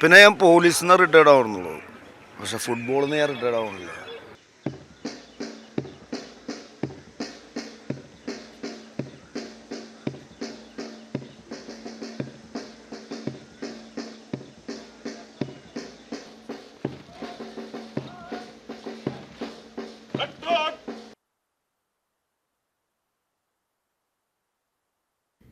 പിന്നെ ഞാൻ പോലീസിൽ നിന്ന് റിട്ടയർഡ് ആവുന്നുള്ളൂ. പക്ഷെ ഫുട്ബോളിൽ നിന്ന് ഞാൻ റിട്ടയർഡ് ആവുന്നില്ല.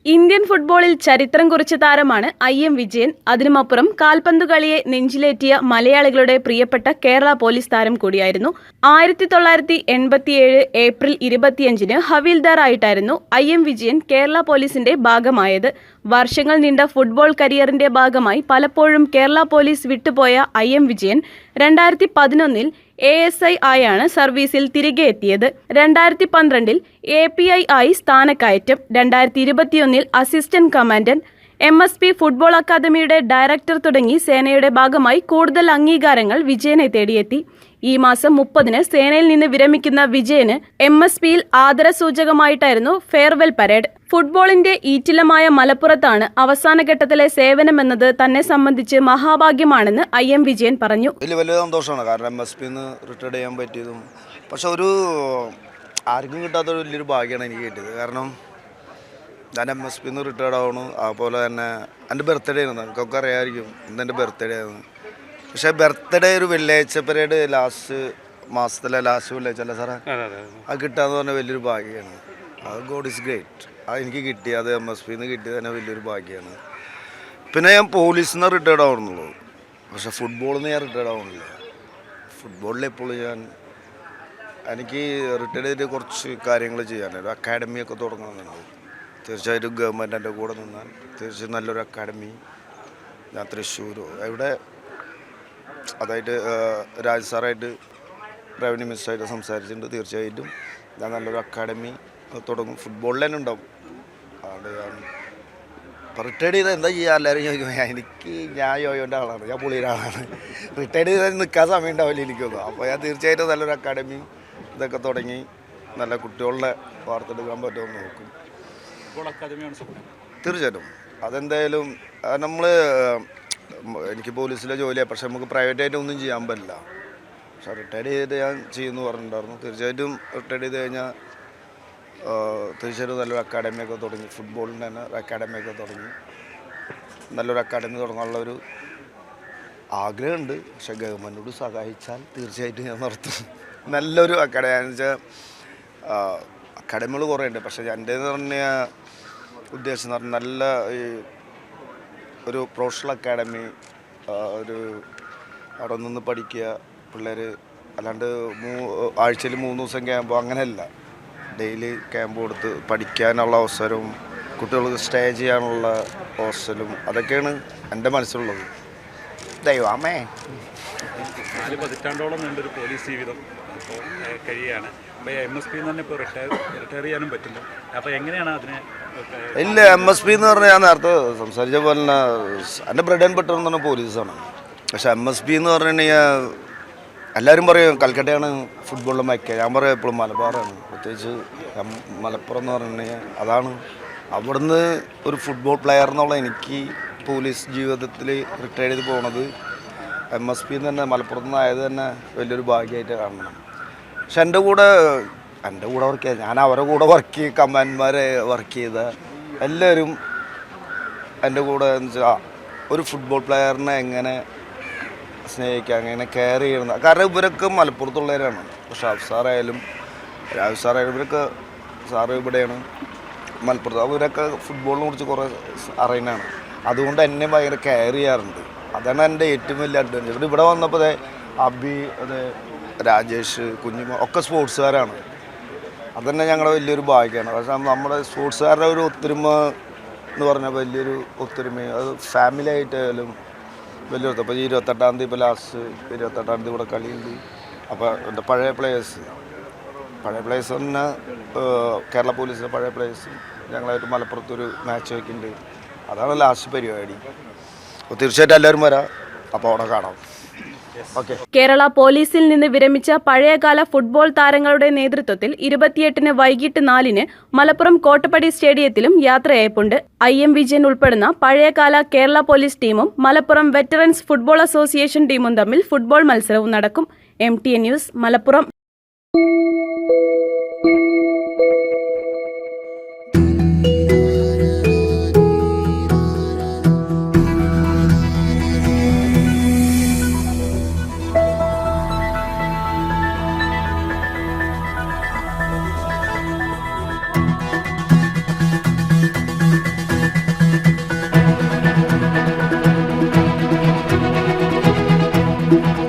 ഇന്ത്യൻ ഫുട്ബോളിൽ ചരിത്രം കുറിച്ച താരമാണ് ഐ എം വിജയൻ. അതിനുമപ്പുറം കാൽപന്തു കളിയെ നെഞ്ചിലേറ്റിയ മലയാളികളുടെ പ്രിയപ്പെട്ട കേരള പോലീസ് താരം കൂടിയായിരുന്നു. ആയിരത്തി തൊള്ളായിരത്തി എൺപത്തിയേഴ് ഏപ്രിൽ ഇരുപത്തിയഞ്ചിന് ഹവീൽദാറായിട്ടായിരുന്നു ഐ എം വിജയൻ കേരള പോലീസിന്റെ ഭാഗമായത്. വർഷങ്ങൾ നീണ്ട ഫുട്ബോൾ കരിയറിന്റെ ഭാഗമായി പലപ്പോഴും കേരള പോലീസ് വിട്ടുപോയ ഐ എം വിജയൻ രണ്ടായിരത്തി പതിനൊന്നിൽ എ എസ് ഐ ആയാണ് സർവീസിൽ തിരികെ എത്തിയത്. രണ്ടായിരത്തി പന്ത്രണ്ടിൽ എ പി ഐ ആയി സ്ഥാനക്കയറ്റം. രണ്ടായിരത്തി ഇരുപത്തിയൊന്നിൽ assistant commandant M S P football അക്കാദമിയുടെ ഡയറക്ടർ തുടങ്ങി സേനയുടെ ഭാഗമായി കൂടുതൽ അംഗീകാരങ്ങൾ വിജയനെ തേടിയെത്തി. ഈ മാസം മുപ്പതിന് സേനയിൽ നിന്ന് വിരമിക്കുന്ന വിജയന് എം എസ് പിയിൽ ആദരസൂചകമായിട്ടായിരുന്നു ഫെയർവെൽ പരേഡ്. ഫുട്ബോളിന്റെ ഈറ്റിലമായ മലപ്പുറത്താണ് അവസാന ഘട്ടത്തിലെ സേവനമെന്നത് തന്നെ സംബന്ധിച്ച് മഹാഭാഗ്യമാണെന്ന് ഐ എം വിജയൻ പറഞ്ഞു. വലിയ വലിയ സന്തോഷമാണ്. കാരണം എം എസ് പിന്ന് റിട്ടയർഡ് ചെയ്യാൻ പറ്റിയതും. പക്ഷെ ഒരു ആർക്കും കിട്ടാത്ത വലിയൊരു ഭാഗ്യമാണ് എനിക്ക് കിട്ടിയത്. കാരണം ഞാൻ എം എസ് പിന്ന് റിട്ടയർഡ് ആവണു. അതുപോലെ തന്നെ എന്റെ ബർത്ത്ഡേ ആയിരുന്നു. നിങ്ങൾക്കൊക്കെ അറിയാമായിരിക്കും. ഇന്ന് എന്റെ ബർത്ത്ഡേ ആയിരുന്നു. പക്ഷേ ബർത്ത്ഡേ ഒരു വെള്ളിയാഴ്ച പരേഡ് ലാസ്റ്റ് മാസത്തിലെ ലാസ്റ്റ് വെള്ളിയാഴ്ച അല്ലേ സാറേ? അത് കിട്ടാന്ന് പറഞ്ഞാൽ വലിയൊരു ഭാഗ്യമാണ്. അത് ഗോഡ് ഇസ് ഗ്രേറ്റ് അത് എനിക്ക് കിട്ടി അത് എം എസ് പിന്ന് കിട്ടിയത് തന്നെ വലിയൊരു ഭാഗ്യമാണ്. പിന്നെ ഞാൻ പോലീസിൽ നിന്ന് റിട്ടയർഡ് ആവുന്നുള്ളൂ. പക്ഷെ ഫുട്ബോളിൽ നിന്ന് ഞാൻ റിട്ടയർഡ് ആവുന്നില്ല. ഫുട്ബോളിൽ എപ്പോഴും ഞാൻ എനിക്ക് റിട്ടയർഡ് ചെയ്തിട്ട് കുറച്ച് കാര്യങ്ങൾ ചെയ്യാനായിരുന്നു അക്കാഡമിയൊക്കെ തുടങ്ങണമെന്നുണ്ട്. തീർച്ചയായിട്ടും ഗവൺമെന്റ് എന്റെ കൂടെ നിന്നാൽ തീർച്ചയായും നല്ലൊരു അക്കാഡമി ഞാൻ തൃശ്ശൂർ എവിടെ? അതായിട്ട് രാജ് സാറായിട്ട് റവന്യൂ മിനിസ്റ്ററായിട്ട് സംസാരിച്ചിട്ടുണ്ട്. തീർച്ചയായിട്ടും ഞാൻ നല്ലൊരു അക്കാഡമി തുടങ്ങും. ഫുട്ബോളിൽ തന്നെ ഉണ്ടാവും. അതുകൊണ്ട് റിട്ടയർഡ് ചെയ്താൽ എന്താ ചെയ്യുക എല്ലാവരും ചോദിക്കും എനിക്ക് ഞാൻ യോയോന്റെ ആളാണ്. ഞാൻ പുള്ളിയുടെ ആളാണ്. റിട്ടയർഡ് ചെയ്താൽ നിൽക്കാൻ സമയം ഉണ്ടാവില്ല എനിക്കൊന്നും. അപ്പോൾ ഞാൻ തീർച്ചയായിട്ടും നല്ലൊരു അക്കാഡമി ഇതൊക്കെ തുടങ്ങി. നല്ല കുട്ടികളുടെ വാർത്തെടുക്കാൻ പറ്റുമെന്ന് നോക്കും. ഫുട്ബോൾ അക്കാദമിയാണ് സ്വപ്നം തീർച്ചയായിട്ടും. അതെന്തായാലും നമ്മൾ എനിക്ക് പോലീസിലെ ജോലിയാണ് പക്ഷെ നമുക്ക് പ്രൈവറ്റായിട്ട് ഒന്നും ചെയ്യാൻ പറ്റില്ല. പക്ഷെ റിട്ടയർഡ് ചെയ്തിട്ട് ഞാൻ ചെയ്യുമെന്ന് പറഞ്ഞിട്ടുണ്ടായിരുന്നു. തീർച്ചയായിട്ടും റിട്ടയർഡ് ചെയ്ത് കഴിഞ്ഞാൽ തീർച്ചയായിട്ടും നല്ലൊരു അക്കാഡമിയൊക്കെ തുടങ്ങി. ഫുട്ബോളിന്റെ തന്നെ ഒരു അക്കാഡമിയൊക്കെ തുടങ്ങി. നല്ലൊരു അക്കാഡമി തുടങ്ങാനുള്ള ഒരു ആഗ്രഹമുണ്ട്. പക്ഷെ ഗവൺമെന്റോട് സഹായിച്ചാൽ തീർച്ചയായിട്ടും ഞാൻ നടത്തും. നല്ലൊരു അക്കാഡമി എന്ന് വെച്ചാൽ അക്കാഡമികൾ കുറേ ഉണ്ട് പക്ഷേ എന്റെ എന്ന് പറഞ്ഞ ഉദ്ദേശം എന്ന് പറഞ്ഞാൽ നല്ല ഈ ഒരു പ്രൊഫഷണൽ അക്കാഡമി ഒരു അവിടെ നിന്ന് പഠിക്കുക പിള്ളേർ അല്ലാണ്ട് മൂ ആഴ്ചയിൽ മൂന്ന് ദിവസം ക്യാമ്പ് അങ്ങനെയല്ല. ഡെയിലി ക്യാമ്പ് കൊടുത്ത് പഠിക്കാനുള്ള അവസരവും കുട്ടികൾക്ക് സ്റ്റേ ചെയ്യാനുള്ള ഹോസ്റ്റലും അതൊക്കെയാണ് എന്റെ മനസ്സിലുള്ളത്. ദൈവമേ നാല് പതിറ്റാണ്ടോളം നീണ്ടൊരു പോലീസ് ജീവിതം ഇപ്പോൾ കഴിയുകയാണ്. അപ്പോൾ എങ്ങനെയാണ് അതിനെ ഇല്ല എം എസ് പി എന്ന് പറഞ്ഞാൽ ഞാൻ നേരത്തെ സംസാരിച്ച പോലെ തന്നെ എന്റെ ബ്രെഡ് ആൻഡ് ബട്ടർ എന്ന് പറഞ്ഞാൽ പോലീസാണ്. പക്ഷെ എം എസ് പി എന്ന് പറഞ്ഞു കഴിഞ്ഞാൽ എല്ലാവരും പറയും കൽക്കട്ടയാണ് ഫുട്ബോളിലെ മയക്ക ഞാൻ പറയും എപ്പോഴും മലബാറാണ്. പ്രത്യേകിച്ച് മലപ്പുറം എന്ന് പറഞ്ഞു കഴിഞ്ഞാൽ അതാണ്. അവിടുന്ന് ഒരു ഫുട്ബോൾ പ്ലെയർ എന്നുള്ള എനിക്ക് പോലീസ് ജീവിതത്തിൽ റിട്ടയർ ചെയ്ത് പോണത് എം എസ് പി തന്നെ മലപ്പുറത്ത് നിന്നായത് തന്നെ വലിയൊരു ഭാഗ്യമായിട്ട് കാണണം. പക്ഷെ എന്റെ കൂടെ എന്റെ കൂടെ വർക്ക് ചെയ്ത ഞാൻ അവരുടെ കൂടെ വർക്ക് ചെയ്ത് കമാൻഡ്മാരെ വർക്ക് ചെയ്ത എല്ലാവരും എന്റെ കൂടെ എന്ന് വെച്ചാൽ ഒരു ഫുട്ബോൾ പ്ലെയറിനെ എങ്ങനെ സ്നേഹിക്കുക എങ്ങനെ കെയർ ചെയ്യണം. കാരണം ഇവരൊക്കെ മലപ്പുറത്തുള്ളവരാണ്. പക്ഷെ ഷാഫ് സാറായാലും രാജു സാറായാലും ഇവരൊക്കെ സാറ് ഇവിടെയാണ്. മലപ്പുറത്ത് അവരൊക്കെ ഫുട്ബോളിനെ കുറിച്ച് കുറേ അറിയുന്നതാണ്. അതുകൊണ്ട് എന്നെ ഭയങ്കര കെയർ ചെയ്യാറുണ്ട്. അതാണ് എന്റെ ഏറ്റവും വലിയ അഡ്വാന്റേജ് ഇവിടെ വന്നപ്പോൾ ദേ അബി അതെ രാജേഷ് കുഞ്ഞുമ ഒക്കെ സ്പോർട്സുകാരാണ് അതുതന്നെ ഞങ്ങളുടെ വലിയൊരു ഭാഗ്യമാണ് പക്ഷേ നമ്മുടെ സ്പോർട്സുകാരുടെ ഒരു ഒത്തൊരുമ എന്ന് പറഞ്ഞാൽ വലിയൊരു ഒത്തൊരുമ. അത് ഫാമിലി ആയിട്ടായാലും വലിയൊരു അപ്പോൾ ഇരുപത്തെട്ടാം തീയതി ഇപ്പോൾ ലാസ്റ്റ് ഇരുപത്തെട്ടാം തീയതി ഇവിടെ കളിയുണ്ട്. അപ്പോൾ എന്റെ പഴയ പ്ലേയേഴ്സ് പഴയ പ്ലേയേഴ്സ് തന്നെ കേരള പോലീസിലെ പഴയ പ്ലേയേഴ്സ് ഞങ്ങളായിട്ട് മലപ്പുറത്തൊരു മാച്ച് വയ്ക്കുന്നുണ്ട് അതാണ് ലാസ്റ്റ് പരിപാടി. അപ്പോൾ തീർച്ചയായിട്ടും എല്ലാവരും വരാം. അപ്പോൾ അവിടെ കാണാം. കേരള പോലീസിൽ നിന്ന് വിരമിച്ച പഴയകാല ഫുട്ബോൾ താരങ്ങളുടെ നേതൃത്വത്തിൽ ഇരുപത്തിയെട്ടിന് വൈകിട്ട് നാലിന് മലപ്പുറം കോട്ടപ്പടി സ്റ്റേഡിയത്തിലും യാത്രയയപ്പുണ്ട്. ഐ എം വിജയൻ ഉൾപ്പെടുന്ന പഴയകാല കേരള പോലീസ് ടീമും മലപ്പുറം വെറ്ററൻസ് ഫുട്ബോൾ അസോസിയേഷൻ ടീമും തമ്മിൽ ഫുട്ബോൾ മത്സരവും നടക്കും. M T A news Malappuram.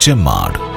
Chemmad